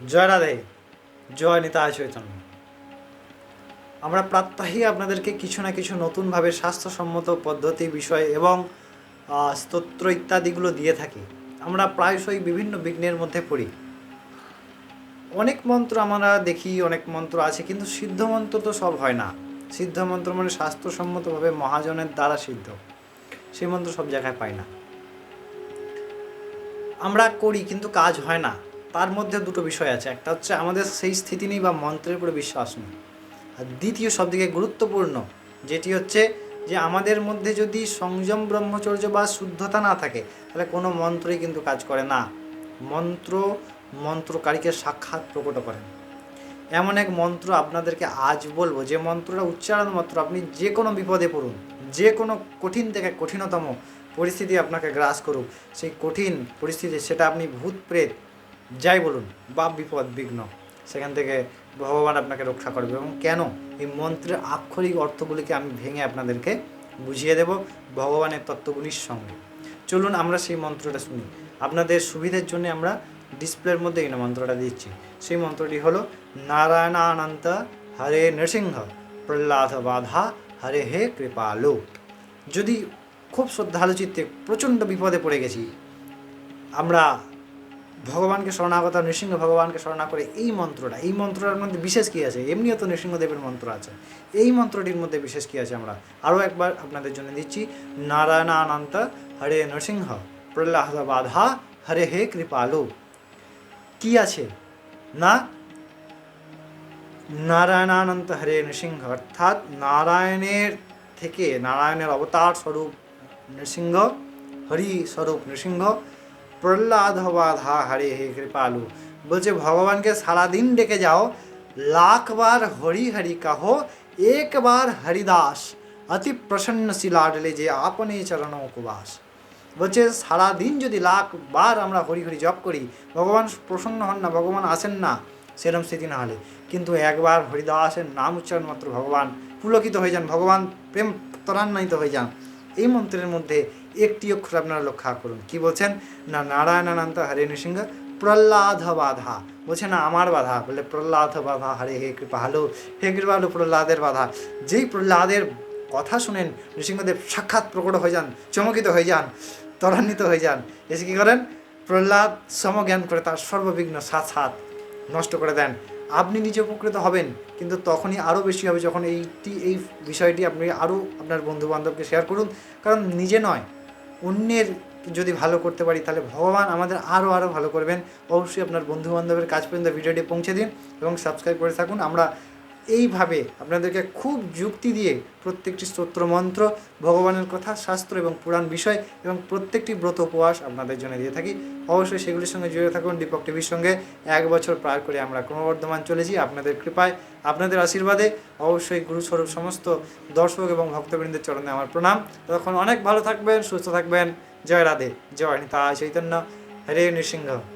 জয় রাধে, জয় নিতায় চৈতন্য। আমরা প্রাত্যহিক আপনাদেরকে কিছু না কিছু নতুনভাবে স্বাস্থ্যসম্মত পদ্ধতি, বিষয় এবং স্তোত্র ইত্যাদিগুলো দিয়ে থাকি। আমরা প্রায়শই বিভিন্ন বিঘ্নের মধ্যে পড়ি। অনেক মন্ত্র আমরা দেখি, অনেক মন্ত্র আছে, কিন্তু সিদ্ধ মন্ত্র তো সব হয় না। সিদ্ধ মন্ত্র মানে স্বাস্থ্যসম্মতভাবে মহাজনের দ্বারা সিদ্ধ। সেই মন্ত্র সব জায়গায় পাই না। আমরা করি, কিন্তু কাজ হয় না। তার মধ্যে দুটো বিষয় আছে। একটা হচ্ছে আমাদের সেই স্থিতি নেই বা মন্ত্রের উপরে বিশ্বাস নেই। আর দ্বিতীয় সবথেকে গুরুত্বপূর্ণ যেটি হচ্ছে যে আমাদের মধ্যে যদি সংযম ব্রহ্মচর্য বা শুদ্ধতা না থাকে, তাহলে কোনো মন্ত্রই কিন্তু কাজ করে না। মন্ত্র মন্ত্রকারীকে সাক্ষাৎ প্রকট করেন এমন এক মন্ত্র আপনাদেরকে আজ বলব, যে মন্ত্রটা উচ্চারণ মাত্র আপনি যে কোনো বিপদে পড়ুন, যে কোনো কঠিন থেকে কঠিনতম পরিস্থিতি আপনাকে গ্রাস করুক, সেই কঠিন পরিস্থিতি, সেটা আপনি ভূত প্রেত যাই বলুন বা বিপদ বিঘ্ন। সেখান থেকে ভগবান আপনাকে রক্ষা করবে এবং কেন এই মন্ত্রের আক্ষরিক অর্থগুলিকে আমি ভেঙে আপনাদেরকে বুঝিয়ে দেব ভগবানের তত্ত্বগুলির সঙ্গে। চলুন আমরা সেই মন্ত্রটা শুনি। আপনাদের সুবিধের জন্য আমরা ডিসপ্লের মধ্যে এই মন্ত্রটা দিচ্ছি। সেই মন্ত্রটি হলো নারায়ণানন্ত হরে নৃসিংহ, প্রহ্লাদ বাধা হরে হে কৃপালো। যদি খুব শ্রদ্ধালু চিত্তে প্রচণ্ড বিপদে পড়ে গেছি, আমরা ভগবানকে শরণাগত নৃসিংহ ভগবানকে শরণা করে এই মন্ত্রটা, এই মন্ত্রটার মধ্যে বিশেষ কী আছে? এমনিও তো নৃসিংহদেবের মন্ত্র আছে। এই মন্ত্রটির মধ্যে বিশেষ কী আছে আমরা? আরও একবার আপনাদের জন্য দিচ্ছি, নারায়ণানন্ত হরে নৃসিংহ, প্রহ্লাদ বাধা হরে হে কৃপালু। কি আছে? না? নারায়ণানন্ত হরে নৃসিংহ, অর্থাৎ নারায়ণের থেকে, নারায়ণের অবতার স্বরূপ নৃসিংহ, হরি স্বরূপ নৃসিংহ প্রহ্লাদ বাধা হরে হে কৃপালু। বলছে, ভগবানকে সারাদিন ডেকে যাও লাখবার হরি হরি কাহো একবার হরিদাস। অতি প্রসন্ন শিলাডলে যে আপনে চরণ উপবাস বলছে, সারাদিন যদি লাখ বার আমরা হরি হরি জপ করি, ভগবান প্রসন্ন হন না, ভগবান আসেন না, সেরম স্থিতি না হলে। কিন্তু একবার হরিদাসের নাম উচ্চারণ মাত্র ভগবান পুলকিত হয়ে যান, ভগবান প্রেম ত্বরান্বিত হয়ে যান। এই মন্ত্রের মধ্যে একটি অক্ষর আপনারা লক্ষ্য করুন। কি বলছেন? না নারায়ণানন্ত হরে নৃসিংহ প্রহ্লাদ বাধা বলছে না, আমার বাধা। বলে প্রহ্লাদ বাধা হরে হে কৃপা হলো হে কৃপা হলো প্রহ্লাদের বাধা। যেই প্রহ্লাদের কথা শুনেন, নৃসিংহদেব সাক্ষাৎ প্রকট হয়ে যান, চমকিত হয়ে যান, ত্বরান্বিত হয়ে যান। এসে কী করেন? প্রহ্লাদ সমজ্ঞান করে তার সর্ববিঘ্ন সাত সাত নষ্ট করে দেন। আপনি নিজে উপকৃত হবেন, কিন্তু তখনই আরও বেশি হবে যখন এইটি, এই বিষয়টি আপনি আরও আপনার বন্ধু বান্ধবকে শেয়ার করুন। কারণ নিজে নয় অন্যের যদি ভালো করতে পারি, তাহলে ভগবান আমাদের আরও আরও ভালো করবেন। অবশ্যই আপনার বন্ধু বান্ধবের কাজ পর্যন্ত ভিডিওটি পৌঁছে দিন এবং সাবস্ক্রাইব করে থাকুন। আমরা এইভাবে আপনাদেরকে খুব যুক্তি দিয়ে প্রত্যেকটি স্তোত্র মন্ত্র ভগবানের কথা, শাস্ত্র এবং পুরাণ বিষয় এবং প্রত্যেকটি ব্রত উপবাস আপনাদের জন্য দিয়ে থাকি। অবশ্যই সেগুলির সঙ্গে জুড়ে থাকুন দীপক টিভির সঙ্গে। এক বছর পার করে আমরা ক্রমবর্ধমান চলেছি আপনাদের কৃপায়, আপনাদের আশীর্বাদে। অবশ্যই গুরুস্বরূপ সমস্ত দর্শক এবং ভক্তবৃন্দের চরণে আমার প্রণাম। তখন অনেক ভালো থাকবেন, সুস্থ থাকবেন। জয় রাধে, জয় নিতা চৈতন্য। হরে নৃসিংহ।